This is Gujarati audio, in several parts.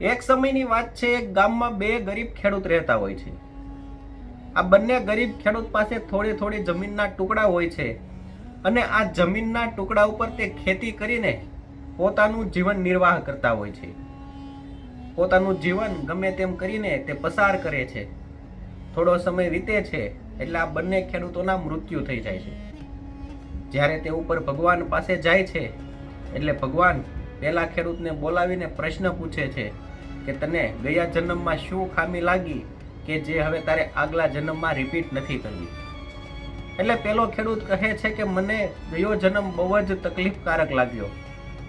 એક સમયની વાત છે, એક ગામમાં બે ગરીબ ખેડૂત રહેતા હોય છે. આ બંને ગરીબ ખેડૂત પાસે થોડી થોડી જમીનના ટુકડા હોય છે અને આ જમીનના ટુકડા ઉપર તે ખેતી કરીને પોતાનું જીવન નિર્વાહ કરતા હોય છે. પોતાનું જીવન ગમે તેમ કરીને તે પસાર કરે છે. થોડો સમય વીતે છે એટલે આ બંને ખેડૂતોના મૃત્યુ થઈ જાય છે. જ્યારે તે ઉપર ભગવાન પાસે જાય છે, એટલે ભગવાન પેલા ખેડૂતને બોલાવીને પ્રશ્ન પૂછે છે કે તને ગયા જન્મમાં શું ખામી લાગી કે જે હવે તારે આગલા જન્મમાં રિપીટ નથી કરવી? એટલે પેલો ખેડૂત કહે છે કે મને ગયો જન્મ બહુ જ તકલીફકારક લાગ્યો.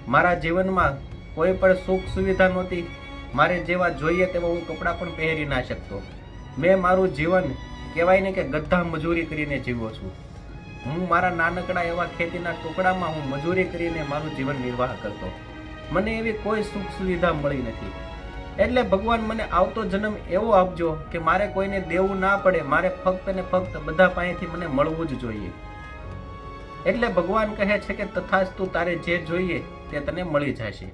મારા જીવનમાં કોઈ પણ સુખ સુવિધા નહોતી. મારે જેવા જોઈએ તેવા હું કપડાં પણ પહેરી ના શકતો. મેં મારું જીવન કહેવાય ને કે ગધા મજૂરી કરીને જીવો છું. હું મારા નાનકડા એવા ખેતીના ટુકડામાં હું મજૂરી કરીને મારું જીવન નિર્વાહ કરતો. મને એવી કોઈ સુખ સુવિધા મળી નથી. એટલે ભગવાન મને આવતો જન્મ એવો આપજો કે મારે કોઈને દેવું ના પડે, મારે ફક્ત ને ફક્ત બધા પાસેથી મને મળવું જ જોઈએ. એટલે ભગવાન કહે છે કે તથાસ્તુ તારે જે જોઈએ તે તને મળી જશે.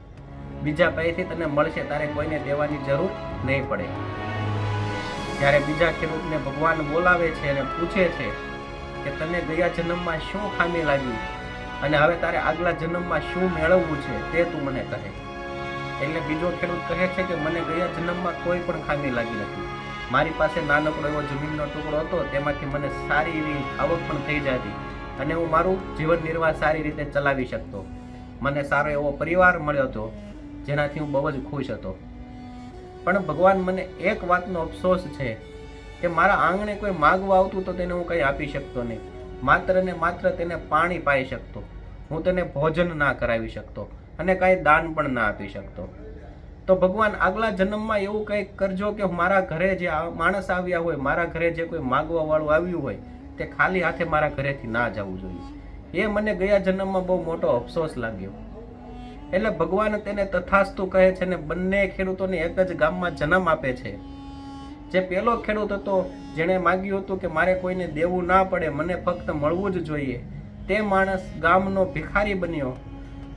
બીજા પાસેથી તને મળશે તારે કોઈને દેવાની જરૂર નહીં પડે. જ્યારે બીજા ખેડૂતને ભગવાન બોલાવે છે અને પૂછે છે કે તને ગયા જન્મમાં શું ખામી લાગી? અને હવે તારે આગલા જન્મમાં શું મેળવવું છે તે તું મને કહે. એટલે બીજો ખેડૂત કહે છે કે મને ગયા જન્મમાં કોઈ પણ ખામી લાગી નથી. મારી પાસે નાનકડો એવો જમીનનો ટુકડો હતો, તેમાંથી મને સારી એવી આવક પણ થઈ જતી અને હું મારું જીવન નિર્વાહ સારી રીતે ચલાવી શકતો. મને સારો એવો પરિવાર મળ્યો હતો, જેનાથી હું બહુ જ ખુશ હતો. પણ ભગવાન મને એક વાતનો અફસોસ છે કે મારા આંગણે કોઈ માગવા આવતું તો તેને હું કંઈ આપી શકતો નહીં. માત્ર ને માત્ર તેને પાણી પાઈ શકતો. હું તેને ભોજન ના કરાવી શકતો. અને કાંઈ દાન પણ ના આપી શકતો. તો ભગવાન આગલા જન્મમાં એવું કંઈક કરજો કે મારા ઘરે જે માણસ આવ્યા હોય, મારા ઘરે જે કોઈ માગવા વાળું આવ્યું હોય, તે ખાલી હાથે મારા ઘરેથી ના જવું જોઈએ. એ મને ગયા જન્મમાં બહુ મોટો અફસોસ લાગ્યો. એટલે ભગવાન તેને તથાસ્તુ કહે છે ને બંને ખેડૂતોને એક જ ગામમાં જન્મ આપે છે. જે પેલો ખેડૂત હતો, જેણે માગ્યું હતું કે મારે કોઈને દેવું ના પડે, મને ફક્ત મળવું જ જોઈએ. તે માણસ ગામનો ભિખારી બન્યો.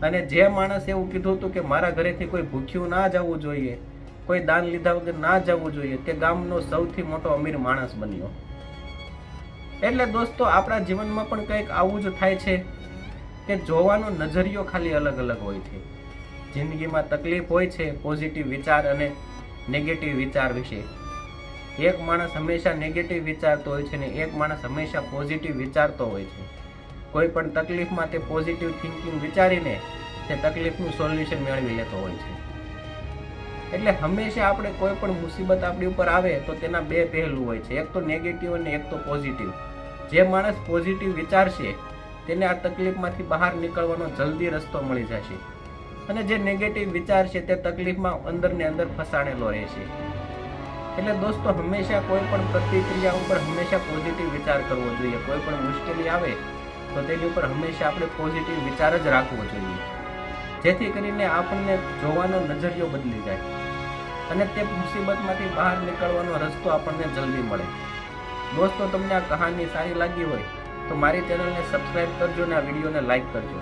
અને જે માણસ એવું કીધું હતું કે મારા ઘરેથી કોઈ ભૂખ્યું ના જવું જોઈએ, કોઈ દાન લીધા વગર ના જવું જોઈએ, તે ગામનો સૌથી મોટો અમીર માણસ બન્યો. એટલે દોસ્તો, આપણા જીવનમાં પણ કંઈક આવું જ થાય છે કે જોવાનો નજરિયો ખાલી અલગ અલગ હોય છે. જિંદગીમાં તકલીફ હોય છે પોઝિટિવ વિચાર અને નેગેટિવ વિચાર વિશે. એક માણસ હંમેશા નેગેટિવ વિચારતો હોય છે ને એક માણસ હંમેશા પોઝિટિવ વિચારતો હોય છે. કોઈ પણ તકલીફમાં તે પોઝિટિવ થિંકિંગ વિચારીને તે તકલીફનું સોલ્યુશન મેળવી લેતો હોય છે. એટલે હંમેશા આપણે કોઈ પણ મુસીબત આપણી ઉપર આવે તો તેના બે પહેલું હોય છે. એક તો નેગેટિવ અને એક તો પોઝિટિવ જે માણસ પોઝિટિવ વિચારશે, તેને આ તકલીફમાંથી બહાર નીકળવાનો જલ્દી રસ્તો મળી જશે. અને જે નેગેટિવ વિચાર છે તે તકલીફમાં અંદરને અંદર ફસાણેલો રહેશે. એટલે દોસ્તો, હંમેશા કોઈ પણ પ્રતિક્રિયા ઉપર હંમેશા પોઝિટિવ વિચાર કરવો જોઈએ. કોઈ પણ મુશ્કેલી આવે તો તેની ઉપર હંમેશા આપણે પોઝિટિવ વિચાર જ રાખવો જોઈએ. જેથી કરીને આપણને જોવાનો નજરિયો બદલી જાય અને તે મુસીબતમાંથી બહાર નીકળવાનો રસ્તો આપણને જલ્દી મળે. દોસ્તો, તમને આ કહાની સારી લાગી હોય તો મારી ચેનલને સબસ્ક્રાઇબ કરજો અને આ વિડીયોને લાઈક કરજો.